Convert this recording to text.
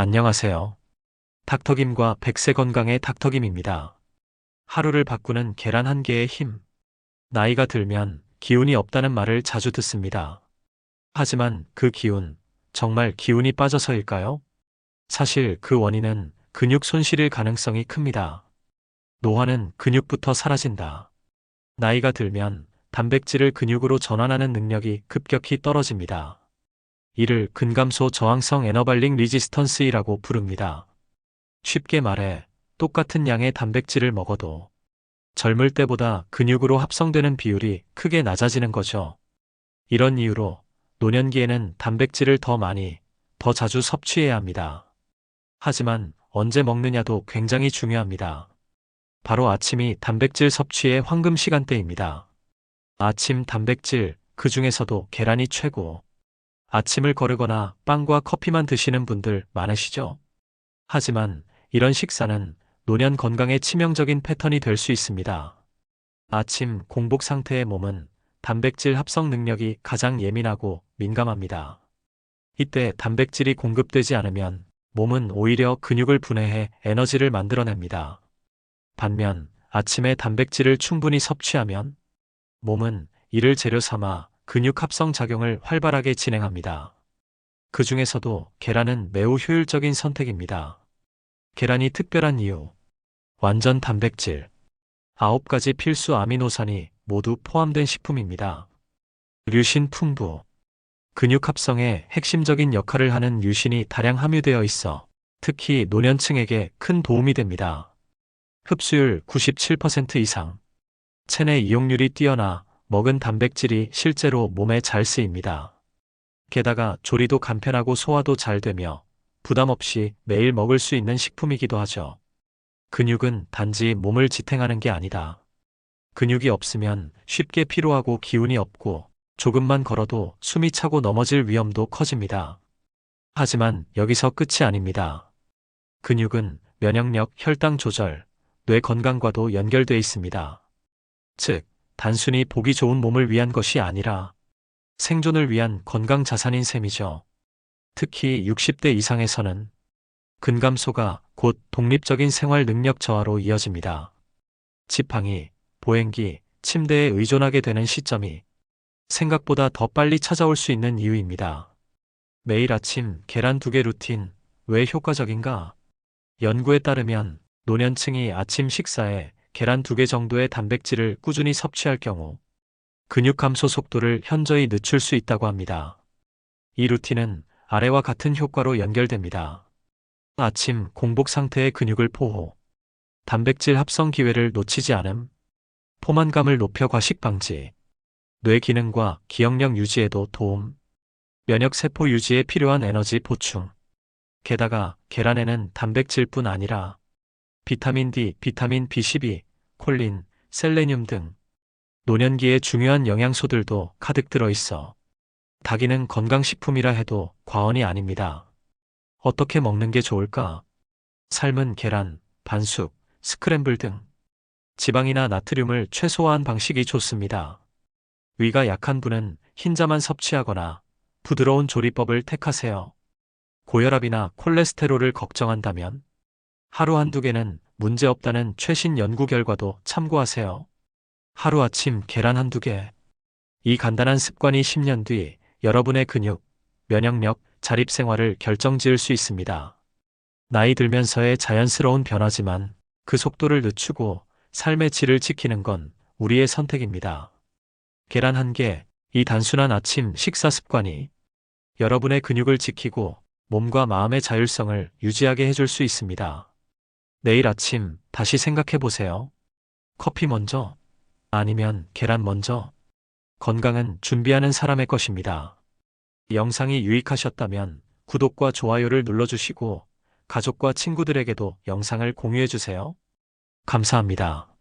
안녕하세요. 닥터김과 백세 건강의 닥터김입니다. 하루를 바꾸는 계란 한 개의 힘. 나이가 들면 기운이 없다는 말을 자주 듣습니다. 하지만 그 기운, 정말 기운이 빠져서일까요? 사실 그 원인은 근육 손실일 가능성이 큽니다. 노화는 근육부터 사라진다. 나이가 들면 단백질을 근육으로 전환하는 능력이 급격히 떨어집니다. 이를 근감소 저항성 에너발링 리지스턴스이라고 부릅니다. 쉽게 말해 똑같은 양의 단백질을 먹어도 젊을 때보다 근육으로 합성되는 비율이 크게 낮아지는 거죠. 이런 이유로 노년기에는 단백질을 더 많이, 더 자주 섭취해야 합니다. 하지만 언제 먹느냐도 굉장히 중요합니다. 바로 아침이 단백질 섭취의 황금 시간대입니다. 아침 단백질, 그 중에서도 계란이 최고. 아침을 거르거나 빵과 커피만 드시는 분들 많으시죠? 하지만 이런 식사는 노년 건강에 치명적인 패턴이 될 수 있습니다. 아침 공복 상태의 몸은 단백질 합성 능력이 가장 예민하고 민감합니다. 이때 단백질이 공급되지 않으면 몸은 오히려 근육을 분해해 에너지를 만들어냅니다. 반면 아침에 단백질을 충분히 섭취하면 몸은 이를 재료 삼아 근육 합성 작용을 활발하게 진행합니다. 그 중에서도 계란은 매우 효율적인 선택입니다. 계란이 특별한 이유. 완전 단백질. 9가지 필수 아미노산이 모두 포함된 식품입니다. 류신 풍부. 근육 합성에 핵심적인 역할을 하는 류신이 다량 함유되어 있어 특히 노년층에게 큰 도움이 됩니다. 흡수율 97% 이상. 체내 이용률이 뛰어나 먹은 단백질이 실제로 몸에 잘 쓰입니다. 게다가 조리도 간편하고 소화도 잘 되며 부담 없이 매일 먹을 수 있는 식품이기도 하죠. 근육은 단지 몸을 지탱하는 게 아니다. 근육이 없으면 쉽게 피로하고 기운이 없고 조금만 걸어도 숨이 차고 넘어질 위험도 커집니다. 하지만 여기서 끝이 아닙니다. 근육은 면역력, 혈당 조절, 뇌 건강과도 연결돼 있습니다. 즉, 단순히 보기 좋은 몸을 위한 것이 아니라 생존을 위한 건강 자산인 셈이죠. 특히 60대 이상에서는 근감소가 곧 독립적인 생활 능력 저하로 이어집니다. 지팡이, 보행기, 침대에 의존하게 되는 시점이 생각보다 더 빨리 찾아올 수 있는 이유입니다. 매일 아침 계란 두개 루틴, 왜 효과적인가? 연구에 따르면 노년층이 아침 식사에 계란 두개 정도의 단백질을 꾸준히 섭취할 경우 근육 감소 속도를 현저히 늦출 수 있다고 합니다. 이 루틴은 아래와 같은 효과로 연결됩니다. 아침 공복 상태의 근육을 포호, 단백질 합성 기회를 놓치지 않음, 포만감을 높여 과식 방지, 뇌 기능과 기억력 유지에도 도움, 면역 세포 유지에 필요한 에너지 보충. 게다가 계란에는 단백질뿐 아니라 비타민 D, 비타민 B12, 콜린, 셀레늄 등 노년기에 중요한 영양소들도 가득 들어 있어 닭이는 건강식품이라 해도 과언이 아닙니다. 어떻게 먹는 게 좋을까? 삶은 계란, 반숙, 스크램블 등 지방이나 나트륨을 최소화한 방식이 좋습니다. 위가 약한 분은 흰자만 섭취하거나 부드러운 조리법을 택하세요. 고혈압이나 콜레스테롤을 걱정한다면 하루 한두 개는 문제없다는 최신 연구 결과도 참고하세요. 하루 아침 계란 한두 개. 이 간단한 습관이 10년 뒤 여러분의 근육, 면역력, 자립 생활을 결정 지을 수 있습니다. 나이 들면서의 자연스러운 변화지만 그 속도를 늦추고 삶의 질을 지키는 건 우리의 선택입니다. 계란 한 개, 이 단순한 아침 식사 습관이 여러분의 근육을 지키고 몸과 마음의 자율성을 유지하게 해줄 수 있습니다. 내일 아침 다시 생각해 보세요. 커피 먼저? 아니면 계란 먼저? 건강은 준비하는 사람의 것입니다. 영상이 유익하셨다면 구독과 좋아요를 눌러주시고 가족과 친구들에게도 영상을 공유해 주세요. 감사합니다.